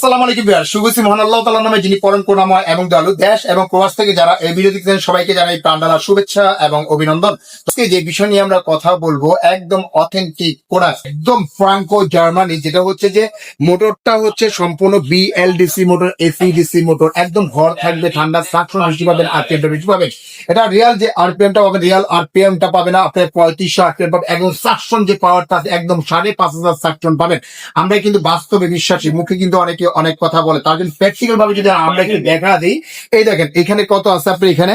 আসসালামু আলাইকুম বিহার শুভসী মহান আল্লাহ তাআলার নামে যিনি পরম করুণাময় এবং দয়ালু দেশ এবং প্রবাস থেকে যারা এই ভিডিও দেখছেন সবাইকে জানাই প্রাণডালা শুভেচ্ছা এবং অভিনন্দন। আজকে যে বিষয় নিয়ে আমরা কথা বলব, একদম অথেন্টিক কোরা একদম ফ্রাঙ্কো জার্মানি যেটা হচ্ছে যে মোটরটা হচ্ছে সম্পূর্ণ বিএলডিসি মোটর এসিডিসি মোটর, একদম ঘর থাকবে, ঠান্ডা সাকশন বেশি পাবেন আরপিএমটা বেশি পাবেন। এটা রিয়াল যে আরপিএমটা পাবেন রিয়াল আরপিএমটা পাবে না আপনার পঁয়ত্রিশশো আরপিএম পাবেন একদম সাকশন যে পাওয়ারটা আছে, একদম সাড়ে পাঁচ হাজার সাকশন পাবেন। আমরা কিন্তু বাস্তবে বিশ্বাসী, মুখে কিন্তু অনেকে অনেক কথা বলে। তার জন্য প্র্যাকটিক্যাল ভাবে যদি আমরা একটু দেখা দিই এই দেখেন এখানে কত আছে আপনি এখানে?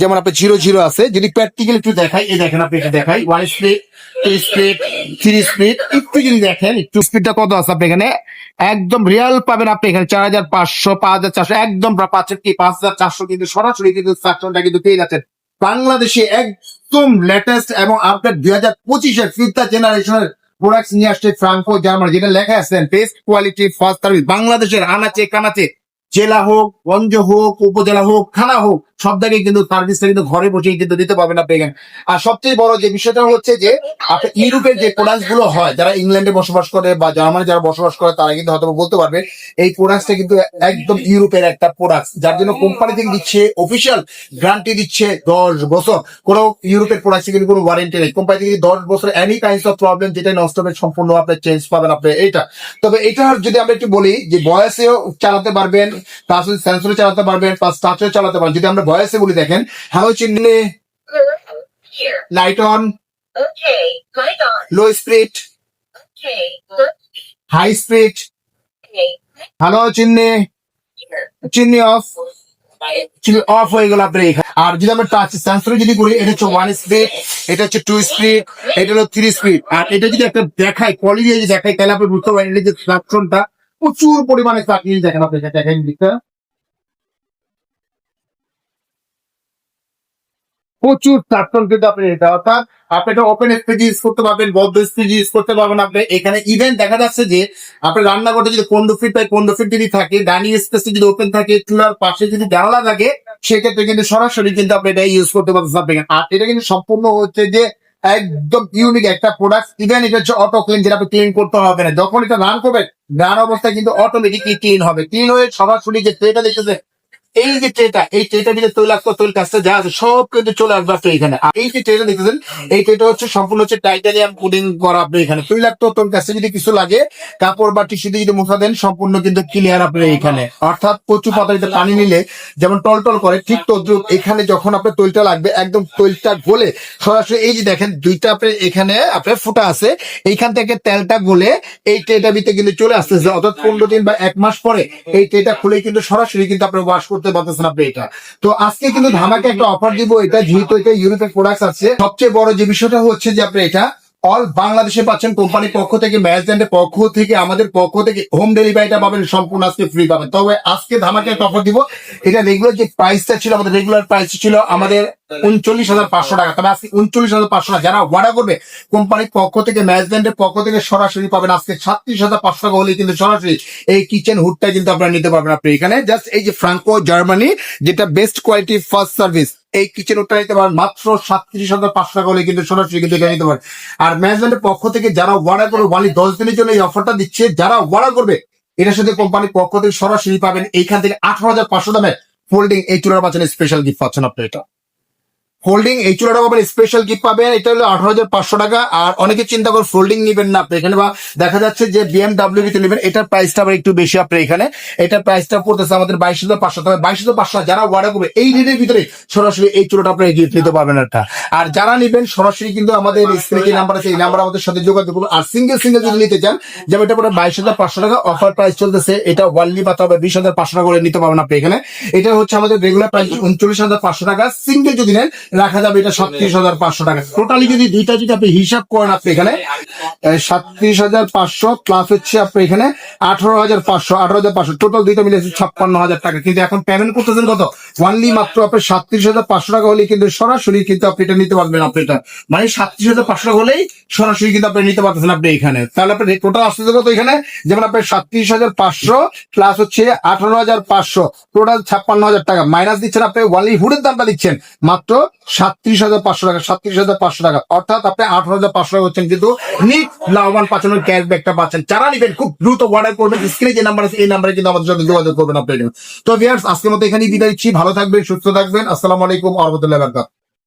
যেমন আপনি জিরো জিরো আছে যদি প্র্যাকটিক্যাল একটু দেখাই এই দেখেন আপনি এটা দেখাই one speed two speed three speed একটু যদি দেখেন একটু স্পিডটা কত আছে আপনি এখানে? একদম রিয়াল পাবেন আপনি এখানে চার হাজার পাঁচশো পাঁচ হাজার চারশো একদম পাচ্ছেন কি? পাঁচ হাজার চারশো কিন্তু সরাসরি কিন্তু সাকশনটা কিন্তু পেয়ে যাচ্ছেন। বাংলাদেশে একদম লেটেস্ট এবং আপডেট দুই হাজার পঁচিশের ফিফথ জেনারেশনের প্রোডাক্টস নিয়ে আসছে ফ্রাঙ্কো জার্মানি যেটা লেখা আছে বেস্ট কোয়ালিটি ফার্স্ট সার্ভিস বাংলাদেশের আনাচে কানাচে জেলা হোক, গঞ্জ হোক, উপজেলা হোক, থানা হোক, সব জায়গায় কিন্তু সার্ভিসটা কিন্তু ঘরে বসেই কিন্তু দিতে পারবেন আপনি এখানে। আর সবচেয়ে বড় যে বিষয়টা হচ্ছে যে ইউরোপের যে প্রোডাক্টগুলো হয়, যারা ইংল্যান্ডে বসবাস করে বা জার্মানি যারা বসবাস করে, তারা কিন্তু হয়তো বলতে পারবে, এই প্রোডাক্টটা কিন্তু একদম ইউরোপের একটা প্রোডাক্ট যার জন্য কোম্পানি থেকে দিচ্ছে অফিসিয়াল গ্যারান্টি দিচ্ছে দশ বছর। কোনো ইউরোপের প্রোডাক্ট কিন্তু কোনো ওয়ারেন্টি নেই। কোম্পানি থেকে দশ বছর এনি কাইন্ডস অফ প্রবলেম যেটা নষ্ট হবে, সম্পূর্ণ আপনি চেঞ্জ পাবেন আপনি এইটা। তবে এটা যদি আমরা একটু বলি, যে বয়সেও চালাতে পারবেন প্লাস সেন্সরে চালাতে পারবেন প্লাস টাচেও চালাতে পারবেন যদি আমরা বয়সে বলি দেখেন হ্যালো চিহ্নে light on. Low speed high speed hello চিহ্নে Here. চিহ্নে অফ অফ হয়ে গেল আপনার এখানে আর যদি আমরা টাচ সেন্সরে যদি করি এটা হচ্ছে ওয়ান স্পিড এটা হচ্ছে টু স্পিড এটা হলো থ্রি স্পিড আর এটা যদি একটা দেখায় কোয়ালিটি যদি দেখায় তাহলে আপনি বুঝতে পারেন এটা যে ট্রাকশনটা প্রচুর পরিমাণে চাকরি দেখেন আপনি দেখেন দিকটা প্রচুর ট্রাকশন কিন্তু আপনি এটা, অর্থাৎ আপনি এটা ওপেন স্পেজ ইউজ করতে পারবেন, বদ্ধ স্পেজ ইউজ করতে পারবেন আপনি। এখানে ইভেন দেখা যাচ্ছে যে আপনি রান্না করতে যদি পনেরো ফিট বাই পনেরো ফিট যদি থাকে ডাইনিং স্পেস যদি ওপেন থাকে, চুলার পাশে যদি জানালা থাকে, সেক্ষেত্রে কিন্তু সরাসরি কিন্তু আপনি এটা ইউজ করতে আপনি আর এটা কিন্তু সম্পূর্ণ হচ্ছে যে একদম ইউনিক একটা প্রোডাক্ট ইভেন এটা হচ্ছে অটো ক্লিন যেটা আপনি ক্লিন করতে হবে না। যখন এটা রান করবেন রান অবস্থায় কিন্তু অটোমেটিকলি ক্লিন হবে। ক্লিন হয়ে সবার শুনি যে ট্রেটা দেখতেছে এই যে ট্রেটা, এই ট্রেটা দিলে তৈলাক্ত তৈল কাজটা যা আছে সব কিন্তু চলে আসবে আপনার এখানে আর এই যে ট্রেটা দেখতেছেন, এই ট্রেটা হচ্ছে সম্পূর্ণ হচ্ছে টাইটানিয়াম কোডিং করা আপনি এখানে। তৈলাক্ত তৈল কাজটা যদি কিছু লাগে, কাপড় বা টিস্যু দিয়ে যদি মুখা দেন, সম্পূর্ণ কিন্তু ক্লিয়ার আপনার এখানে অর্থাৎ প্রচুর পাতারিতে পানি নিলে যেমন টলটল করে, ঠিক তদ্রুপ এখানে যখন আপনার তৈলটা লাগবে, একদম তৈলটা গলে, সরাসরি এই যে দেখেন, দুইটা আপনার এখানে আপনার ফুটা আছে, এইখান থেকে তেলটা গলে এই ট্রেটা ভিতরে কিন্তু চলে আসতেছে। অর্থাৎ পনেরো দিন বা এক মাস পরে এই ট্রেটা খুলে কিন্তু সরাসরি কিন্তু আপনার ওয়াশ পারতেছেন আপনি এটা। তো আজকে কিন্তু ধামাকে একটা অফার দিব, এটা যেহেতু এটা ইউরোপের প্রোডাক্ট আছে, সবচেয়ে বড় যে বিষয়টা হচ্ছে যে আপনি এটা অল বাংলাদেশে পাচ্ছেন কোম্পানির পক্ষ থেকে ম্যানেজমেন্টের পক্ষ থেকে, আমাদের পক্ষ থেকে হোম ডেলিভারিটা পাবেন, সম্পূর্ণ আজকে ফ্রি পাবেন। তবে আজকে ধামাকে একটা অফার দিব। এটা রেগুলার যে প্রাইসটা ছিল, আমাদের রেগুলার প্রাইস ছিল আমাদের উনচল্লিশ হাজার পাঁচশো টাকা। তবে আজকে উনচল্লিশ হাজার পাঁচশো টাকা। যারা অর্ডার করবে কোম্পানির পক্ষ থেকে ম্যানেজমেন্টের পক্ষ থেকে সরাসরি পাবেন আজকে ছাত্রিশ হাজার পাঁচশো টাকা হলে কিন্তু সরাসরি এই কিচেন হুডটা কিন্তু আপনারা নিতে পারবেন। আপনি এখানে জাস্ট এই যে ফ্রাঙ্কো জার্মানি যেটা বেস্ট কোয়ালিটি ফার্স্ট সার্ভিস এই কিচেন ওটা নিতে পারেন মাত্র সাতত্রিশ হাজার পাঁচশো টাকা হলে কিন্তু সরাসরি কিন্তু নিতে পারেন আর ম্যানেজমেন্টের পক্ষ থেকে যারা অর্ডার করবে ওয়ালি দশ দিনের জন্য এই অফারটা দিচ্ছে, যারা অর্ডার করবে, এটার সাথে কোম্পানির পক্ষ থেকে সরাসরি পাবেন এইখান থেকে আঠারো হাজার পাঁচশো দামে ফোল্ডিং এই চুলার পাচ্ছেন স্পেশাল গিফট পাচ্ছেন আপনি এটা। ফোল্ডিং এই চুলাটা পাবেন স্পেশাল গিফট পাবেন। এটা হলো আঠারো হাজার পাঁচশো টাকা। আর অনেকে চিন্তা করে ফোল্ডিং নিবেন না আপনি এখানে, বা দেখা যাচ্ছে যে বিএমডাব্লিউ তে নেবেন, এটার প্রাইসটা আবার একটু বেশি আপনি এখানে। এটার প্রাইসটা পড়তেছে আমাদের বাইশ হাজার পাঁচশো তবে বাইশ হাজার পাঁচশো যারা অর্ডার করবে, এই রেটের ভিতরে সরাসরি এই চুলাটা আপনি গিফট নিতে পারবেন একটা। আর যারা নিবেন, সরাসরি কিন্তু আমাদের স্ক্রিনে যে নাম্বার আছে, এই নাম্বার আমাদের সাথে যোগাযোগ করুন। আর সিঙ্গেল সিঙ্গেল যদি নিতে চান, যেমন এটা পরে বাইশ হাজার পাঁচশো টাকা অফার প্রাইস চলতেছে, এটা ওয়ানলি বা তবে বিশ হাজার পাঁচশো টাকা করে নিতে পারবেন আপনি এখানে। এটা হচ্ছে আমাদের রেগুলার প্রাইস উনচল্লিশ হাজার পাঁচশো টাকা। সিঙ্গেল যদি নেন রাখা যাবে এটা সাতত্রিশ হাজার পাঁচশো টাকা। টোটালি যদি দুইটা যদি আপনি হিসাব করেন আপনি এখানে সাতত্রিশ হাজার পাঁচশো প্লাস হচ্ছে আপনি এখানে আঠারো হাজার পাঁচশো আঠারো হাজার পাঁচশো। টোটাল দুইটা মিলে ছাপ্পান্ন হাজার টাকা। কিন্তু এখন পেমেন্ট করতেছেন কত? ওয়ানলি মাত্র আপনি সাতত্রিশ হাজার পাঁচশো টাকা হলে কিন্তু সরাসরি কিন্তু আপনি এটা নিতে পারবেন আপনি এটা। মানে সাতত্রিশ হাজার পাঁচশো টাকা হলেই সরাসরি কিন্তু আপনি নিতে পারতেছেন আপনি এখানে। তাহলে আপনি টোটাল আসতেছে কত এখানে? যেমন আপনার সাতত্রিশ হাজার পাঁচশো প্লাস হচ্ছে আঠারো হাজার পাঁচশো। টোটাল ছাপ্পান্ন হাজার টাকা। মাইনাস দিচ্ছেন আপনি ওয়ানলি হুডের দামটা দিচ্ছেন। মাত্র সাতত্রিশ হাজার পাঁচশো টাকা, সাতত্রিশ হাজার পাঁচশো টাকা। অর্থাৎ আপনি আঠারো হাজার পাঁচশো টাকা হচ্ছেন, কিন্তু নিট লাভবান পাঁচানোর ক্যাশব্যাকটা পাচ্ছেন। যারা নিবেন, খুব দ্রুত অর্ডার করবেন। স্ক্রিনে যে নাম্বার আছে, এই নাম্বারে কিন্তু আমাদের সাথে যোগাযোগ করবেন আপনি। তো ভিয়ার্স আজকের মতো এখানেই বিদায় দিচ্ছি ভালো থাকবেন, সুস্থ থাকবেন। আসসালামু আলাইকুম আহমতুল্লাহ বারকাত